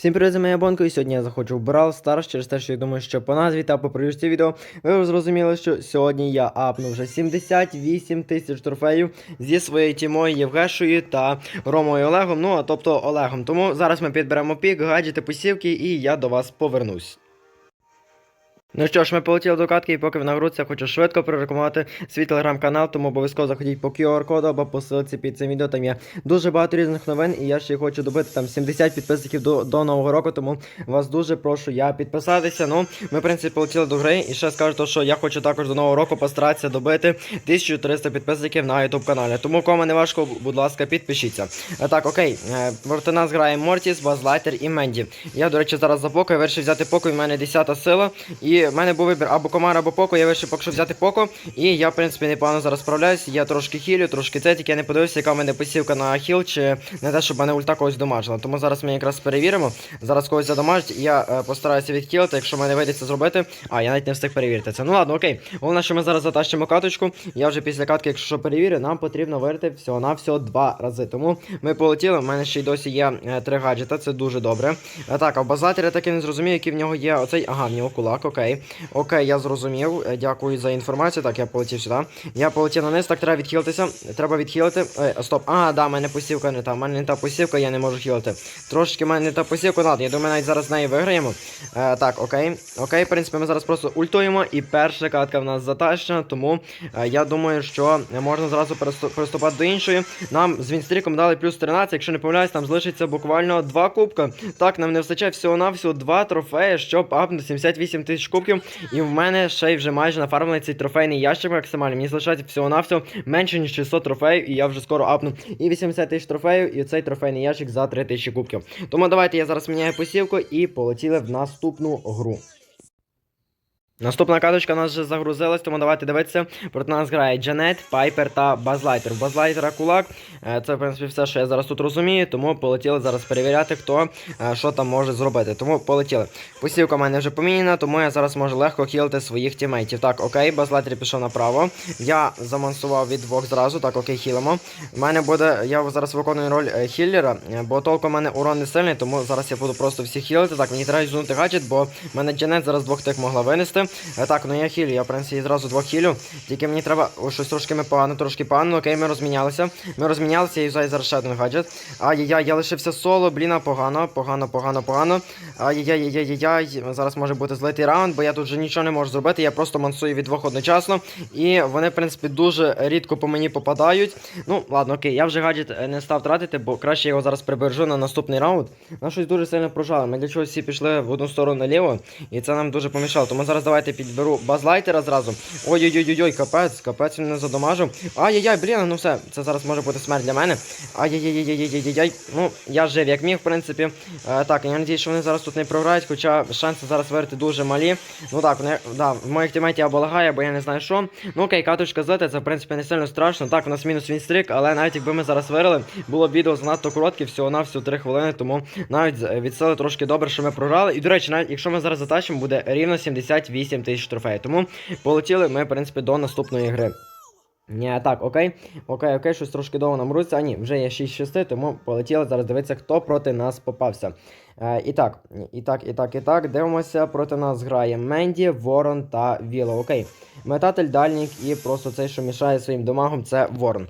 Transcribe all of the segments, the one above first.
Всім привіт, моя Бонко, і сьогодні я заходжу в Brawl Stars через те, що я думаю, що по назві та по привічці відео ви зрозуміли, що сьогодні я апну вже 78 тисяч трофеїв зі своєю тімою Євгешою та Ромою Олегом, ну а тобто Олегом. Тому зараз ми підберемо пік, гаджети, посівки, і я до вас повернусь. Ну що ж, ми полетіли до катки, і поки ви нагрудся, хочу швидко прорекомендувати свій телеграм-канал, тому обов'язково заходіть по QR-коду або по ссылці під цим відео. Там є дуже багато різних новин, і я ще хочу добити там 70 підписників до, до нового року, тому вас дуже прошу я підписатися. Ну, ми, в принципі, полетіли до гри, і ще скажу, то, що я хочу також до нового року постаратися добити 1300 підписників на YouTube каналі. Тому кому не важко, будь ласка, підпишіться. А, так, окей, е, проти нас грає Мортіс, Базлайтер і Менді. Я, до речі, зараз за поко, вирішив взяти поко, в мене 10 сила. І в мене був вибір або комар, або поко. Я вирішив поки що взяти поко. І я, в принципі, непогано зараз справляюсь. Я трошки хілю, трошки це, тільки я не подивився, яка в мене посівка на хіл, чи не те, щоб мене ульта когось домажила. Тому зараз ми якраз перевіримо. Зараз когось задомажить, і я е, постараюся відхилити, якщо мене вийде це зробити. А, я навіть не встиг перевірити це. Ну ладно, окей. Головне, що ми зараз затащимо каточку. Я вже після катки, якщо що перевірю, нам потрібно вирити всього на всього два рази. Тому ми полетіли. У мене ще й досі є е, три гаджета, це дуже добре. А, так, а в базатері таки не зрозумів, який в нього є оцей. Ага, в нього кулак, окей. Окей, я зрозумів. Е, Дякую за інформацію. Так, я полетів сюди. Я полетів на низ, так треба відхилитися. Треба відхилити. Е, стоп. А, да, в мене посівка не та. У мене не та посівка, я не можу хілити. Трошки в мене не та посівка, ладно, я думаю, навіть зараз з неї виграємо. Е, так, окей. Окей, в принципі, ми зараз просто ультуємо, і перша катка в нас затащена, тому е, я думаю, що можна зразу пересту- приступати до іншої. Нам з Вінстріком дали плюс 13, якщо не помиляюсь, там залишиться буквально два кубка. Так, нам не вистачає всього-навсього два трофеї, щоб апнути 78 тисяч кубків. І в мене ще й вже майже нафармлений цей трофейний ящик максимальний. Мені залишається всього-навсього менше, ніж 600 трофеїв, і я вже скоро апну і 80 тисяч трофеїв, і цей трофейний ящик за 3 тисячі кубків. Тому давайте я зараз міняю посівку і полетіли в наступну гру. Наступна каточка у нас вже загрузилась, тому давайте дивитися. Проти нас грає Джанет, Пайпер та Базлайтер. Базлайтера кулак. Е, Це, в принципі, все, що я зараз тут розумію, тому полетіли зараз перевіряти, хто е, що там може зробити. Тому полетіли. Посівка в мене вже поміняна, тому я зараз можу легко хілити своїх тімейтів. Так, окей, Базлайтер пішов направо. Я замансував від двох зразу. Так, окей, хілимо. У мене буде. Я зараз виконую роль е, хіллера, бо толку в мене урон не сильний, тому зараз я буду просто всіх хілити. Так, мені треба зунути гаджет, бо мене Джанет зараз двох тих могла винести. Е, Так, ну я хілю, я в принципі зразу двох хілю. Тільки мені треба о, щось трошки ми погано, трошки погано. Окей, ми розмінялися. Ми розмінялися, я юзаю зараз ще один гаджет. Ай-яй-яй, я лишився соло, бліна, погано, погано, погано, погано. Ай-яй-яй-яй-яй, зараз може бути злитий раунд, бо я тут вже нічого не можу зробити. Я просто мансую від двох одночасно. І вони, в принципі, дуже рідко по мені попадають. Ну, ладно, окей, я вже гаджет е, не став тратити, бо краще його зараз прибережу на наступний раунд. Нас щось дуже сильно прожали. Ми для чогось всі пішли в одну сторону наліво, і це нам дуже помішало. Тому зараз давайте підберу базлайтера зразу. Ой-ой-ой-ой, капець, капець він не задомажив. Ай-яй-яй, блін, ну все, це зараз може бути смерть для мене. Ай-яй-яй-яй-яй-яй-яй. Ну, я жив як міг, в принципі. Е, так, я надію, що вони зараз тут не програють, хоча шанси зараз вирити дуже малі. Ну так, вони, да, в моїх тімейті або лагає, або я не знаю що. Ну окей, каточка злити, це в принципі не сильно страшно. Так, у нас мінус вінстрик, але навіть якби ми зараз вирили, було б відео занадто коротке, всього на всього 3 хвилини, тому навіть з- від сили трошки добре, що ми програли. І до речі, навіть якщо ми зараз затащимо, буде рівно 78 тисяч трофеїв. Тому полетіли ми, в принципі, до наступної гри. Ні, так, окей. Окей, окей, щось трошки довго нам руться. А ні, вже є 6-6, тому полетіли зараз дивитися, хто проти нас попався. Е, і так, і так, і так, і так. Дивимося, проти нас грає Менді, Ворон та Віло. Окей. Метатель, дальнік і просто цей, що мішає своїм домагом, це Ворон.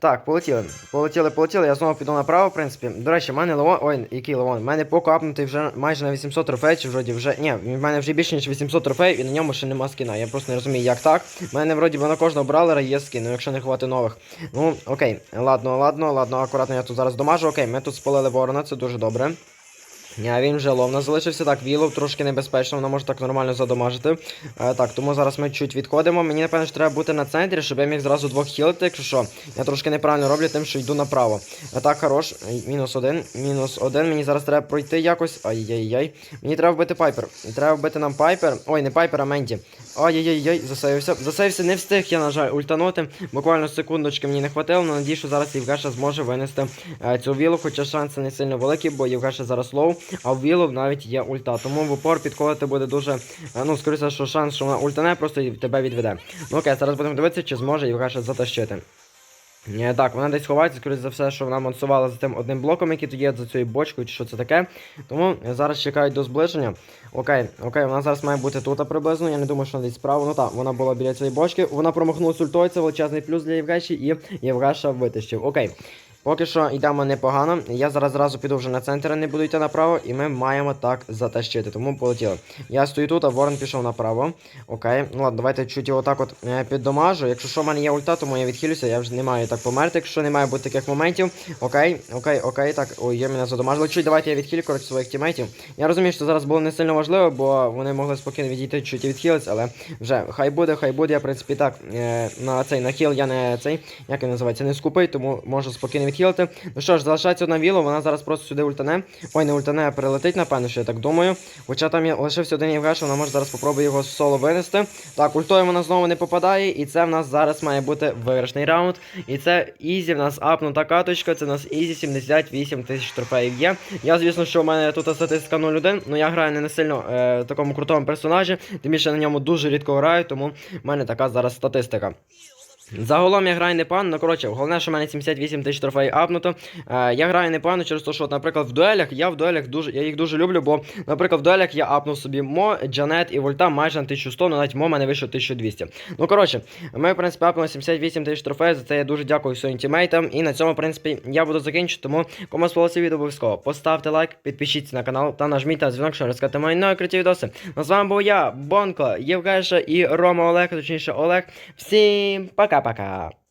Так, полетіли. Полетіли, полетіли. Я знову піду направо, в принципі. До речі, в мене Леон. Ой, який Леон? В мене покапнутий вже майже на 800 трофеїв, чи вроді вже. Ні, в мене вже більше, ніж 800 трофеїв, і на ньому ще нема скіна. Я просто не розумію, як так. В мене вроді би на кожного бралера є скін, ну якщо не хвати нових. Ну, окей. Ладно, ладно, ладно, акуратно я тут зараз домажу. Окей, ми тут спалили ворона, це дуже добре. А він вже ловно залишився. Так, Вілов трошки небезпечно, вона може так нормально задомажити. Е, так, тому зараз ми чуть відходимо. Мені, напевно, що треба бути на центрі, щоб я міг зразу двох хілити, якщо що. Я трошки неправильно роблю, тим, що йду направо. Е, так, хорош. Мінус один. Мінус один. Мені зараз треба пройти якось. Ай-яй-яй. Мені треба вбити пайпер. Треба вбити нам пайпер. Ой, не пайпер, а Менді. Ай-яй-яй, засейвився. Засейвився, не встиг, я, на жаль, ультанути. Буквально секундочки мені не хватило, але надію, що зараз Євгеша зможе винести е, цю вілу, хоча шанси не сильно великі, бо Євгеша зараз лоу, а в вілу навіть є ульта. Тому в упор підходити буде дуже. е, Ну, скоріше, що шанс, що вона ультане, просто тебе відведе. Ну окей, зараз будемо дивитися, чи зможе Євгеша затащити. Так, вона десь ховається, скоріше за все, що вона мансувала за тим одним блоком, який тут є за цією бочкою, чи що це таке. Тому зараз чекають до зближення. Окей, окей, вона зараз має бути тут приблизно. Я не думаю, що вона десь справа. Ну так, вона була біля цієї бочки. Вона промахнулася ультою, це величезний плюс для Євгеші, і Євгеша витащив. Окей. Поки що йдемо непогано. Я зараз зразу піду вже на центр, не буду йти направо, і ми маємо так затащити. Тому полетіли. Я стою тут, а Ворон пішов направо. Окей. Ну ладно, давайте чуть його так от е, піддомажу. Якщо що в мене є ульта, тому я відхилюся, я вже не маю так померти, якщо не має бути таких моментів. Окей, окей, окей, так. Ой, є мене задомажили. Чуть давайте я відхилю коротше своїх тімейтів. Я розумію, що зараз було не сильно важливо, бо вони могли спокійно відійти чуть і відхилитися, але вже хай буде, хай буде. Я в принципі так е, на цей на хіл я не цей, як він називається, не скупий, тому можу спокійно відхилити. Ну що ж, залишається одна віло, вона зараз просто сюди ультане. Ой, не ультане, а прилетить, напевно, що я так думаю. Хоча там є лишився один Євгеш, вона може зараз попробує його соло винести. Так, ультою вона знову не попадає, і це в нас зараз має бути виграшний раунд. І це ізі в нас апнута каточка, це в нас ізі 78 тисяч трофеїв є. Я, звісно, що в мене тут статистика 0-1, але я граю не на сильно е, такому крутому персонажі, тим більше на ньому дуже рідко граю, тому в мене така зараз статистика. Загалом я граю непогано, ну коротше, головне, що в мене 78 тисяч трофеїв апнуто. Е, я граю непогано через те, що, наприклад, в дуелях я в дуелях дуже, я їх дуже люблю, бо, наприклад, в дуелях я апнув собі Мо, Джанет і Вольта майже на 1100, ну навіть Мо мене вийшло 1200. Ну коротше, ми, в принципі, апнули 78 тисяч трофеїв, за це я дуже дякую своїм тімейтам. І на цьому, в принципі, я буду закінчити, тому кому сподобалося відео, обов'язково поставте лайк, підпишіться на канал та нажміть на дзвінок, щоб розказати мої нові круті відоси. Ну з вами був я, Бонко, Євгеша і Рома Олег, точніше Олег. Всім cá, pra cá.